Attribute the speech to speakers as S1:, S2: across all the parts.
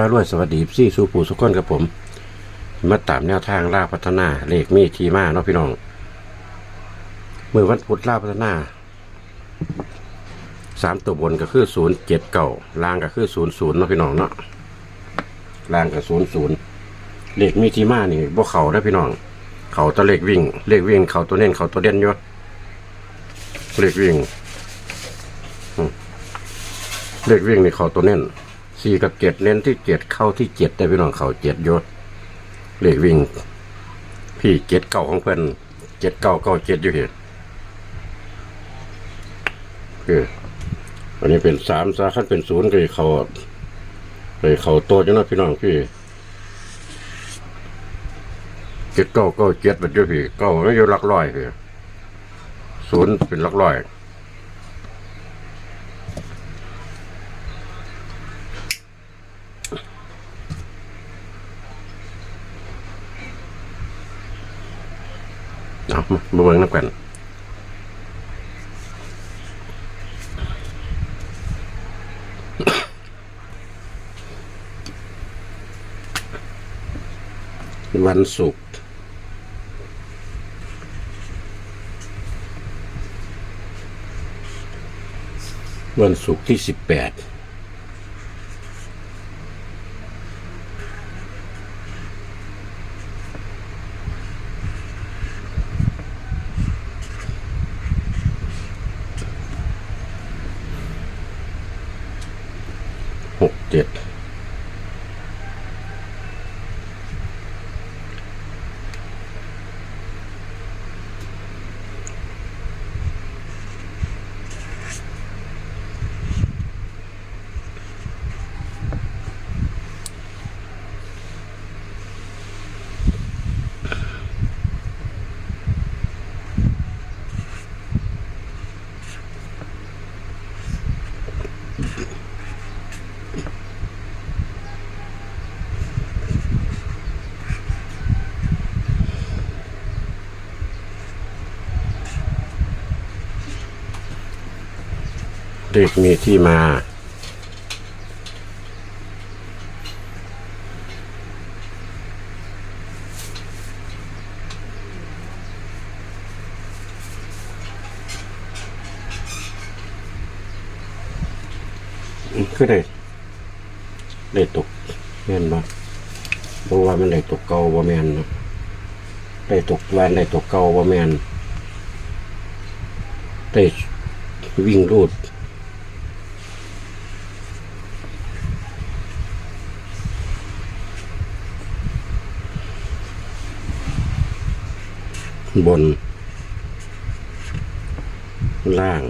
S1: พระรวยสวัสดีซี่สูปูสุกคนกับผม มาตามแนวทางล่าพัฒนาเลขมีทีมาเนาะพี่น้องเมื่อวันพุธล่าพัฒนาสามตัวบนก็คือศูนย์เจ็ดเก่าล่างก็คือศูนย์ศูนย์เนาะพี่น้องเนาะล่างก็ศูนย์ศูนย์เลขมีทีมานี่บ่เขาได้อพี่น้อง เขาตัวเลขวิ่ง เลขวิ่งเขาตัวเน้นเขาตัวเด่นอยศเลขวิ่งเลขวิ่งนี่เขาตัวเน้น สี่กับเจ็ดเน้นที่เจ็ดเข้าที่เจ็ดได้พี่น้องเขาเจ็ดยศเลขวิ่ง พี่เจ็ดเก่าของเพื่อนเจ็ดเก่าเก้าเจ็ดอยู่เหตุคืออันนี้เป็นสามสาขั้นเป็นศูนย์ก็เขาไปเขาโตจังนะพี่น้องพี่เจ็ดเก้าเก้าเจ็ดเป็นอยู่พี่เก้าไม่อยู่ลักร้อยพี่ศูนย์เป็นลักร้อย เอามาเบิ่งน้ำกันวันศุกร์วันศุกร์ที่สิบแปด หก เจ็ดเด็กมีที่มาอืมคือได้ได้ตกแม่นบ่เพราะว่ามันได้ตกเก่าบ่แม่นนะได้ตกแวนได้ตกเก่าบ่แม่นได้วิ่งรูด บน ล่าง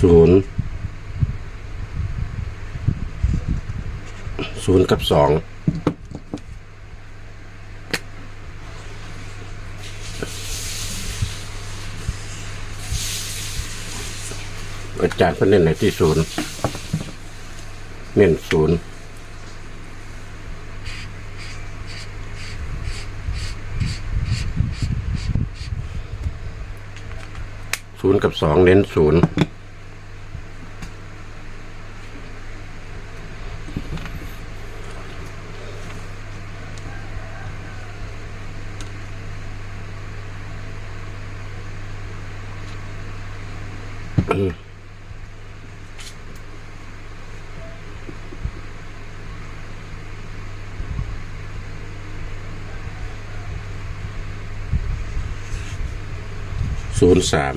S1: ศูนย์ศูนย์กับสอง อาจารย์เพิ่นเน้นในที่ศูนย์เน้นศูนย์ศูนย์กับสองเน้นศูนย์ ศูนย์สาม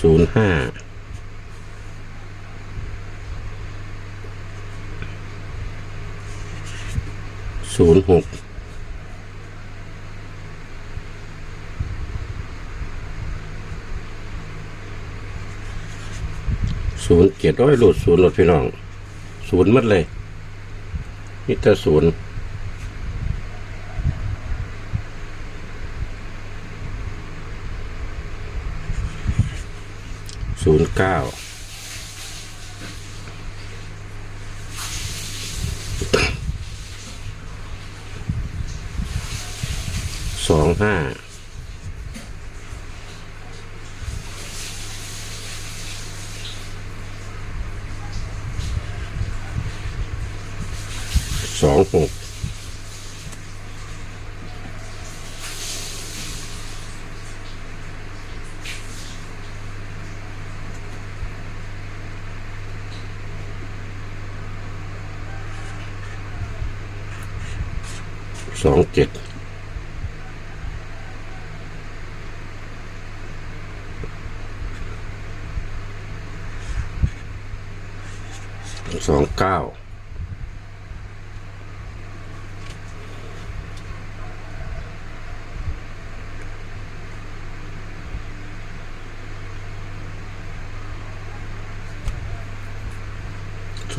S1: ศูนย์ห้าศูนย์หกศูนย์เจ็ดร้อยหลุดศูนย์หลุดพี่น้อง ศูนย์มัดเลย พิทศูนย์ศูนย์เก้าสองห้า สองหกสองเจ็ดสองเก้า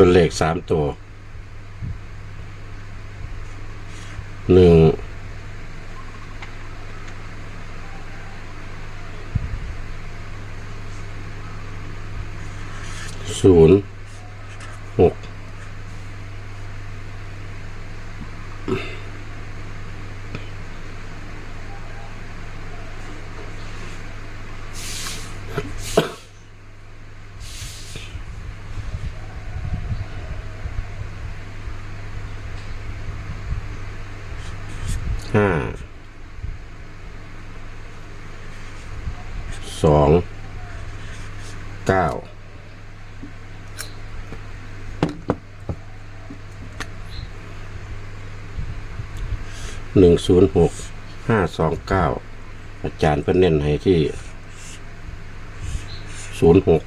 S1: ส่วนเลขสามตัวหนึ่งศูนย์หก ห้าสองเก้าหนึ่งศูนย์หกห้าสองเก้าอาจารย์เพิ่นเน้นให้ที่ศูนย์หก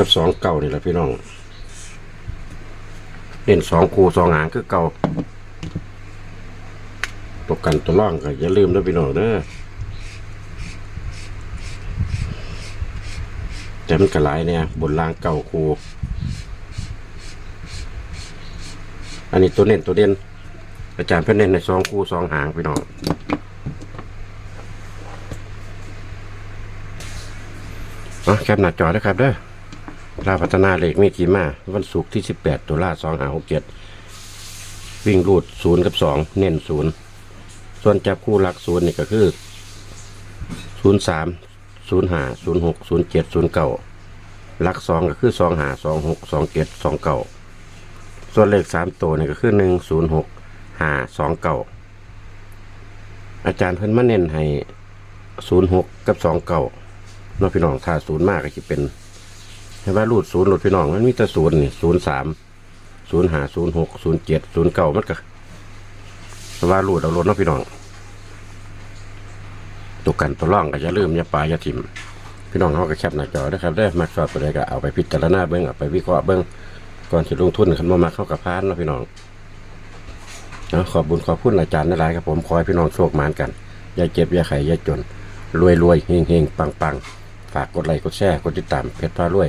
S1: กับสองเก่านี่แหละพี่น้องเล่นสองคูสองหางคือเก่าตกกันตัวล่องก็อย่าลืมนะพี่น้องเด้อแต่มันกระหลายเนี่ยบนล่างเก่าคูอันนี้ตัวเน้นตัวเด่นอาจารย์เพิ่นเน้นในสองคูสองหางพี่น้องอะแคปหน้าจอนะครับเด้อ ลาพัฒนาเลขมีทีมา วันศุกร์ที่ 18 ตุลา2567 วิ่งรูด 0 กับ 2 เน้น 0 ส่วนจับคู่หลัก 0 นี่ก็คือ 03 05 06 07 09 หลัก 2 ก็คือ 25 26 27 29 ส่วนเลข 3 ตัวนี่ก็คือ 106 5 29 อาจารย์เพิ่นมาเน้นให้ 06 กับ 29เน้องพี่น้องถ้าศูนย์มากก็จะเป็น ให้ว่ารูดศูนย์รูดพี่น้องมันมีแต่ศูนย์นี่ศูนย์สามศูนย์ห้าศูนย์หกศูนย์เจ็ดศูนย์เก้ามันก็ว่ารูดเอารถน้องพี่น้องตัวกันตัวร่องก็จะลืมอย่าปลาอย่าถิ่มพี่น้องเขาก็แคปหน้าจอนะครับได้มาสอบไปเลยก็เอาไปพิจารณาเบิ้งเอาไปวิเคราะห์เบิ้องก่อนจะลงทุนขันมามาเข้ากับพานเนาะพี่น้องเอาขอบบุญขอบคุณอาจารย์นหลายครับผมขอให้พี่น้องโชคมานกันอย่าเจ็บอย่าไข้อย่าจนรวยรวยเฮงเฮงปังปังฝากกดไลค์กดแชร์กดติดตามเพจพารวย